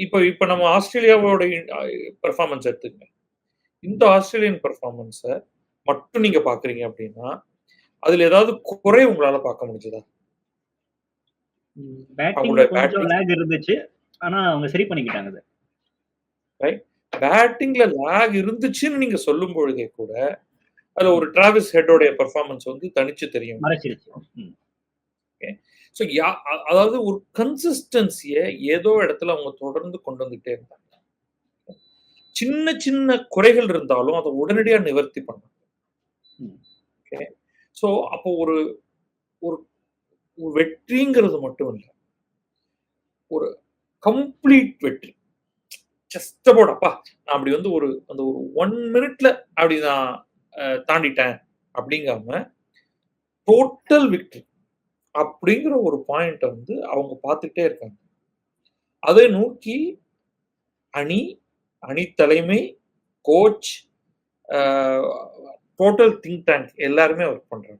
இப்ப இப்ப நம்ம ஆஸ்திரேலியாவோட பெர்ஃபார்மன்ஸ் எடுத்துக்கங்க. இந்த ஆஸ்திரேலியன் பெர்ஃபார்மன்ஸ மட்டும் நீங்க பார்க்குறீங்க அப்டின்னா, அதுல ஏதாவது குறை உங்களால பார்க்க முடிஞ்சதா? லேக் இருந்துச்சு. ஆனா அவங்க சரி பண்ணிக்கிட்டாங்க. ரைட். பேட்டிங்ல லேக் இருந்துச்சுன்னு நீங்க சொல்லும் பொழுதே கூட, அதுல ஒரு டிராவிஸ் ஹெட்டோடைய பெர்ஃபார்மன்ஸ் வந்து தனிச்சு தெரியும். ஸோ யா அதாவது ஒரு கன்சிஸ்டன்சிய ஏதோ இடத்துல அவங்க தொடர்ந்து கொண்டு வந்துட்டே இருந்தாங்க. சின்ன சின்ன குறைகள் இருந்தாலும் அத உடனடியா நிவர்த்தி பண்ணாங்க. ஓகே. ஸோ அப்போ ஒரு ஒரு வெற்றிங்கிறது மட்டும் இல்ல. ஒரு கம்ப்ளீட் வெற்றி. ஜஸ்ட் அப்பா! நான் அப்படி வந்து ஒரு அந்த ஒரு 1 மினிட்ல அப்படி நான் தாண்டிட்டேன் அப்படிங்காம, டோட்டல் விக்டரி அப்படிங்கிற ஒரு பாயிண்ட்டை வந்து அவங்க பார்த்துட்டே இருக்காங்க. அதை நோக்கி அணி, அணி தலைமை, கோச், டோட்டல் திங்க் டேங்க் எல்லாருமே ஒர்க் பண்ணுறாங்க